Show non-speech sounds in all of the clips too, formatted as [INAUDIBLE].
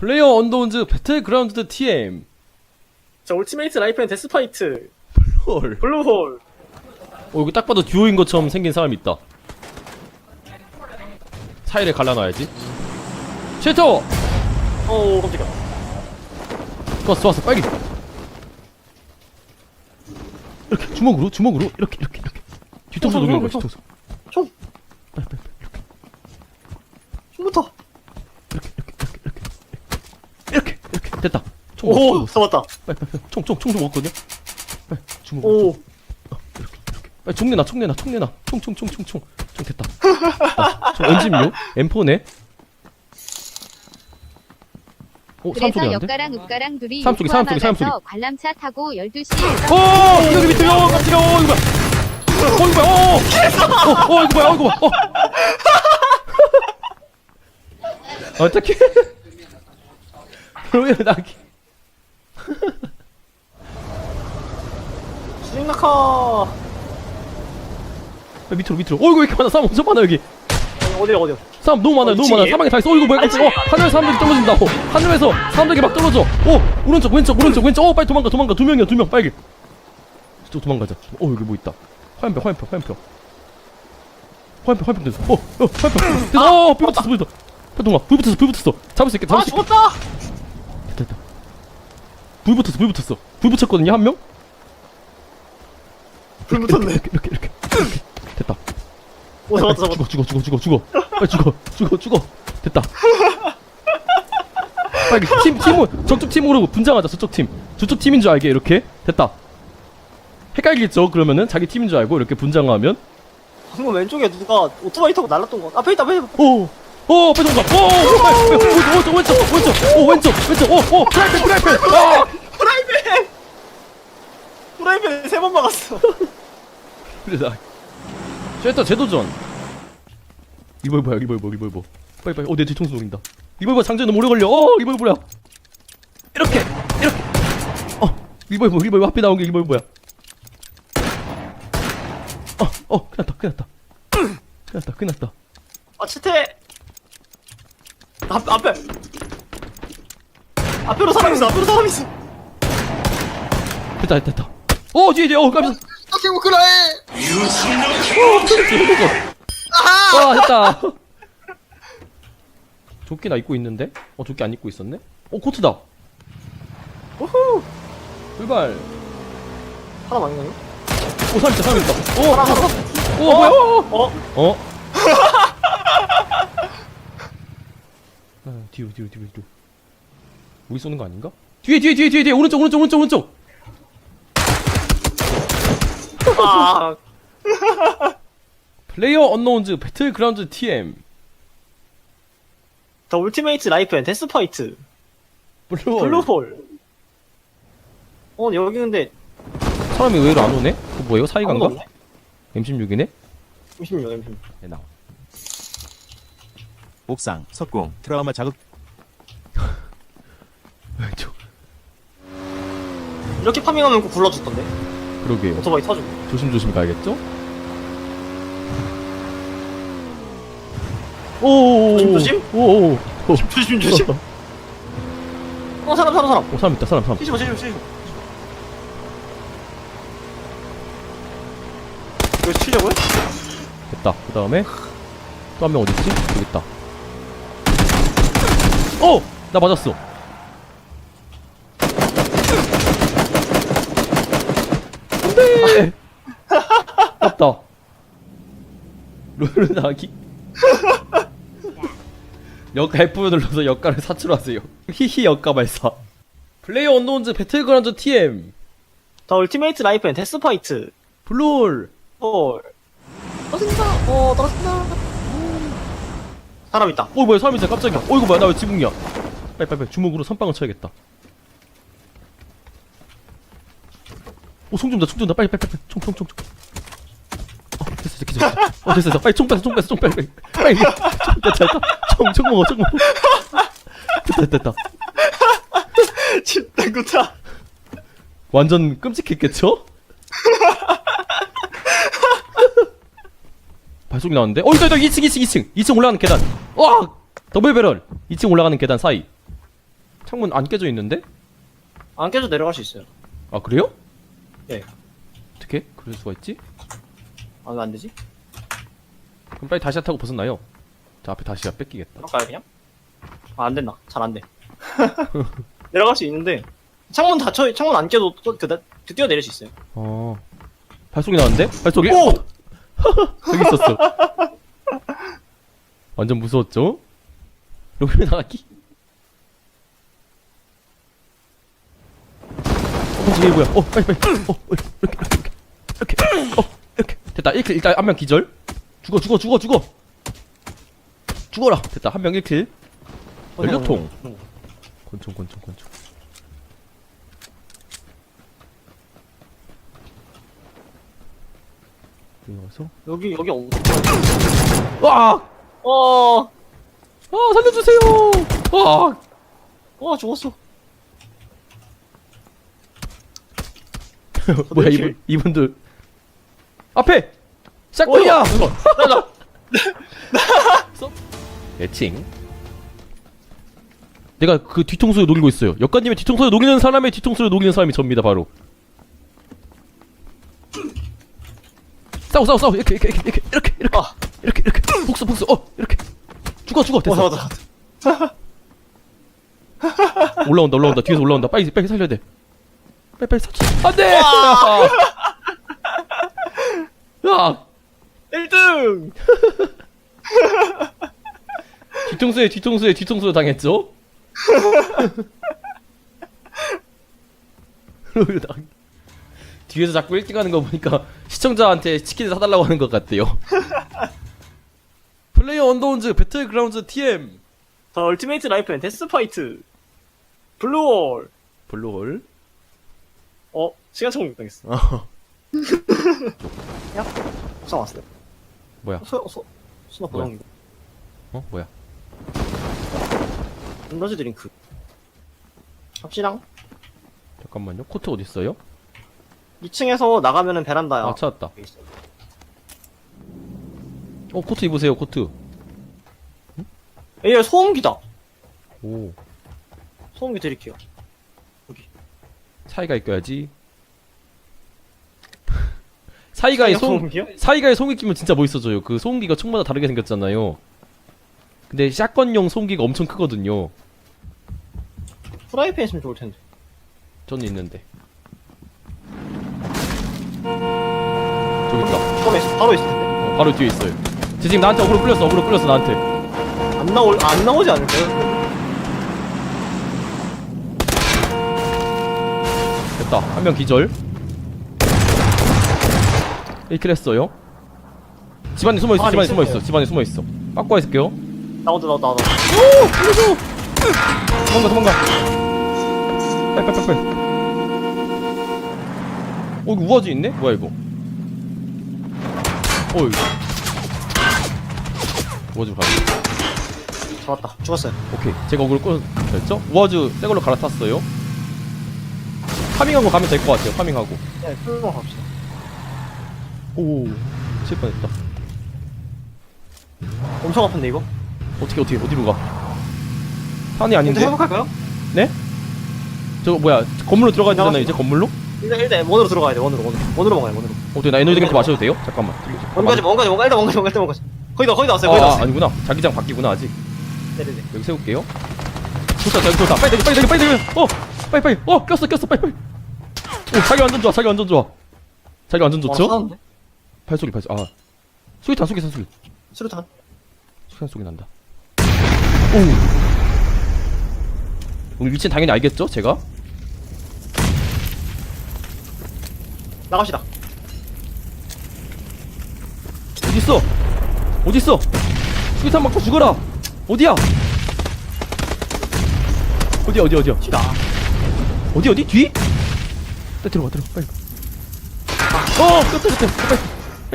플레이어 언더운즈 배틀그라운드 TM 자, 울티메이트 라이프 앤 데스파이트. 헐. 블루홀. 어 이거 딱 봐도 듀오인 것처럼 생긴 사람이 있다 사이를 갈라놔야지 쉐터! 어, 깜짝이야. 좋았어 좋았어 빨리 이렇게 주먹으로 주먹으로 이렇게 이렇게 이렇게 뒤통수 어, 노리는 어, 거야 어, 뒤통수 총. 빨리 빨리 빨리 총부터. 됐다. 총 오, 먹었어. 잡았다. 빨리 빨리 빨리. 총 총 총 좀 먹었거든요? 빨리 주먹 오. 빨리 총 내놔 총 내놔 총 내놔. 총 총 총 총 총. 총 됐다. 됐다. 총 M16 M4네? 오 사람 소리 그래서 나는데? 역가랑 읍가랑 둘이 사람 소리, 사람 소리, 사람. 요코하마 가서 관람차 타고 12시에 어 여기 밑에 어 깜짝이야 어 이거 뭐야? 어 이거 뭐야? 어, 어, 어 이거 뭐야? 어 이거 뭐야? 어. [LAUGHS] 어떡해 왜 나기 수직낙하. 밑으로 밑으로. 어 이거 왜 이렇게 많아. 사람 엄청 많아 여기. 어디야, 어디야. 사람 너무 많아요 어, 너무? 많아. 사방에 다 있어. 어 이거 뭐야 깜짝이야 어 하늘에 사람들이 떨어진다고 하늘에서 사람들이 막 떨어져. 어 오른쪽 왼쪽 오른쪽 왼쪽. 어 빨리 도망가 도망가. 두 명이야 두 명. 빨리. 저 도망가자. 어 여기 뭐 있다. 화염병 화염병 화염병. 화염병 화염병 됐어. 어, 어 화염병. 됐어. 어 불 붙었어 불 붙었어. 빨리 도망가. 불 붙었어 불 붙었어. 잡을 수 있게 잡을 아, 수 있게. 죽었다! 불 붙었어 불 붙었어 불 붙였거든요 한 명? 불 붙었네. 이렇게 이렇게 이렇게 이렇게 됐다 오, 잡았다, 빨리 잡았다. 죽어 죽어 죽어 죽어 죽어 빨리 죽어 죽어 죽어 됐다 빨리 팀 팀을 저쪽 팀으로 분장하자 저쪽 팀 저쪽 팀인 줄 알게 이렇게 됐다 헷갈리겠죠 그러면은 자기 팀인 줄 알고 이렇게 분장하면 방금 왼쪽에 누가 오토바이 타고 날랐던 거. 앞에 있다, 앞에 있다. 오! 오! 도망가! 오! 오! 빨리! 왼쪽 왼쪽 왼쪽 왼쪽 오 왼쪽 왼쪽 오! 오! 프라이팬 프라이팬! 아! 프라이팬! 프라이팬 세번 막았어. [LAUGHS] 나. 쉐터 재도전. 리볼버야 리볼버 리볼버. 빨리 빨리. 어내 뒤통수 노린다. 리볼버 장전이 너무 오래 걸려. 어 리볼버야. 이렇게 이렇게. 어 리볼버 리볼버. 앞에 나온 게 리볼버야. 어어 큰일 났다 큰일 났다. 큰일 났다 큰일 났다. 아, 치태! 앞, 앞에! 앞으로 사람 있어, 앞으로 사람 있어. 됐다 됐다 됐다 어 뒤에 뒤에 어 깜짝 어떻게 뭐 그래? 와 됐다 [LAUGHS] 조끼 나 입고 있는데 어 조끼 안 입고 있었네 어 코트다 우후! 출발 사람 아닌가요? 오 사람 있다 사람 있다 오 사람. 오 뭐야 어? 어? [LAUGHS] 아, 뒤로 뒤로 뒤로 뒤로 우리 쏘는 거 아닌가? 뒤에 뒤에 뒤에 뒤에 뒤에 오른쪽 오른쪽 오른쪽 오른쪽 아, 플레이어 언노운즈 배틀그라운드 TM 더 울티메이트 라이프 앤 데스파이트. 블루홀 블루홀. 어, 여기 근데, 사람이 의외로 안 오네? 그거 뭐예요? 사이간가? 아무도 없네? M16이네? 36, 36. 네 나와 옥상, 석궁, 트라우마 자극 [LAUGHS] 왼쪽 이렇게 파밍하면 꼭 굴러주던데. 그러게요 오토바이 타주고. 조심조심 가야겠죠? 오오오오 조심조심? 오오오 오 조심, 조심. [LAUGHS] 어, 사람, 사람, 사람. 오 사람 있다 사람 사람 마, 치지 마. 이거 치려고요? 됐다. 그 다음에 또 한 명 어디 있지? 여기 있다. 어! 나 맞았어. 돼. 맞다. 룰은 하기. 역 F 눌러서 역가를 사출하세요. 히히 역가 발사. 플레이어 언노운즈 배틀그라운드 TM 더 울티메이트 라이프 앤 데스파이트. 블루홀 어. 떨어진다. 어, 떨어진다. 사람 있다. 어 뭐야 사람 있어 깜짝이야 어 이거 뭐야 나 왜 지붕이야 빨리 빨리 빨리 주먹으로 선빵을 쳐야겠다 오총 좀더총좀더 빨리 빨리 빨리 총총총 총 어 됐어 됐어 됐어 어 됐어 됐어 빨리 총 뺐어 총 뺐어 총 빨리 빨리 빨리 총 됐다 됐다 총총 먹어 총 먹어 됐다 됐다 됐다 진짜 구타. 완전 끔찍했겠죠? 발소리 나는데? 어, 있다, 있다, 2층, 2층, 2층. 2층 올라가는 계단. 와! 더블 배럴. 2층 올라가는 계단 사이. 창문 안 깨져 있는데? 안 깨져 내려갈 수 있어요. 아 그래요? 예. 어떻게 그럴 수가 있지? 아, 왜 안 되지? 그럼 빨리 다시 타고 벗어나요. 자 앞에 다시야 뺏기겠다. 들어갈까요, 그냥? 아, 안 된다. 잘 안 돼. [LAUGHS] 내려갈 수 있는데, 창문 닫혀, 창문 안 깨도 또, 그, 그 뛰어내릴 수 있어요. 어 발소리 나는데? 발소리? 오! [LAUGHS] 여기 있었어. 완전 무서웠죠? 여기 나가기? 어, 저기 뭐야? 어, 빨리 빨리. 어, 어, 이렇게 이렇게 이렇게 이렇게. 어, 이렇게 됐다. 1킬 일단 한 명 기절. 죽어 죽어 죽어 죽어. 죽어라. 됐다. 한 명 1킬. 연료통. 권총 권총 권총. 여기 와서. 여기, 여기, 어, 와! 어, 아 살려주세요. 와! 어, 죽었어. [LAUGHS] 뭐야 킬? 이분 이분들 앞에 샷건이야. [LAUGHS] 나, 나, [LAUGHS] 애칭. 내가 그 뒤통수를 노리고 있어요. 역관님의 뒤통수를 노리는 사람의 뒤통수를 노리는 사람이 접니다 바로. 싸워 싸워 싸워 이렇게 이렇게 이렇게 이렇게 이렇게 아. 이렇게 이렇게 복수 복수 어 이렇게 죽어 죽어 어, 됐어 맞아, 맞아. 올라온다 올라온다 뒤에서 올라온다 빨리 빨리 살려야 돼 빨리 빨리 사쳐 안돼 야 1등! [LAUGHS] 뒤통수에 뒤통수에 뒤통수를 당했죠? [LAUGHS] 뒤에서 자꾸 1등 하는 거 보니까 시청자한테 치킨을 사달라고 하는 것 같대요. [LAUGHS] 플레이어 언더운즈 배틀그라운드 TM 더 얼티메이트 라이프 앤 데스 파이트. 블루월. 블루홀 어, 시간 청구 당했어. 어, 부상 왔어요. 뭐야 소, 소, 수나 뭐야? 보정. 어 뭐야 인더지 드링크. 합시랑. 잠깐만요 코트 어디 있어요? 2층에서 나가면은 베란다야. 아 찾았다 여기 있어. 어 코트 입으세요 코트 얘 소음기다. 오 소음기 드릴게요. 사이가 입어야지 [LAUGHS] 사이가의 송 소음기요? 사이가의 송이 끼면 진짜 멋있어져요. 그 소음기가 총마다 다르게 생겼잖아요. 근데 샷건용 소음기가 엄청 크거든요. 프라이팬 있으면 좋을 텐데. 저는 있는데. 저기 있다. 처음에. 바로 있을 텐데. 어, 바로 뒤에 있어요. 쟤 지금 나한테 어그로 끌렸어. 어그로 끌렸어 나한테. 안 나올, 안 나오지 않을까요? 됐다. 한 명 기절. 1킬 했어요. 집안에 숨어 있어. 가만히 집안에 숨어 있을게요. 있어. 집안에 숨어 있어. 바꿔 있을게요. 나온다, 나온다, 나온다. 오! 살려줘! 도망가 도망가 빨리 어 이거 우아지 있네? 뭐야 이거 어 이거 우아지 가자 잡았다. 죽었어요. 오케이 제가 어그로 끌었죠? 우아즈 새 걸로 갈아탔어요 파밍하고 가면 될 것 같아요 파밍하고 네, 풀로 갑시다. 오 칠 뻔했다 엄청 아픈데, 이거? 어떻게 어떻게 어디로 가 산이 아닌데? 회복할까요? 네? 저거 뭐야 건물로 들어가야 되잖아 나가시죠. 이제 건물로? 일단, 일단, 원으로 들어가야 돼, 원으로, 원으로. 원으로 먹어요, 원으로. 어떻게 나 에너지 뱅크 마셔도 돼요? 잠깐만 원까지, 원까지, 원까지, 일단 원까지, 일단 원까지. 거의 다, 거의 다 왔어요, 거의 다 아, 왔어요. 아니구나. 자기장 바뀌구나 아직. 네네네. 여기 세울게요. 좋다, 저기 좋다. 빨리, 빨리, 빨리, 빨리, 빨리. 어, 빨리, 빨리. 어, 꼈어, 꼈어, 빨리, 빨리. 오, 자기 완전 좋아, 자기 완전 좋아. 자기 완전 좋죠? 어, 사는데? 발소리, 발소리. 아, 수리탄, 수리탄, 수리. 수류탄. 수리탄 소리 난다. 오. 오늘 위치는 당연히 알겠죠, 제가? 나갑시다. 어디 있어? 수리탄 맞고 죽어라. 어디야? 어디, 어디, 어디야? 시다. 어디 어디 뒤? 빨리 들어가 들어가 빨리 어 꼈다 빨리 빨리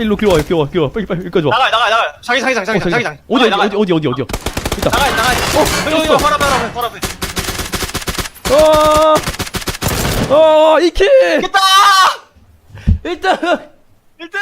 일로 기와 기와 기와 빨리 빨리 여기까지 와 나가요, 나가요, 나가요. 자기, 자기장, 자기장, 어, 자기장. 어디 어디 나가요, 어디 어디 어디 어디야 있다 나가요, 나가요. 어, 이거, 바로 앞에, 바로 앞에, 바로 앞에. 어, 어, 이킬! 됐다! 일단 1등!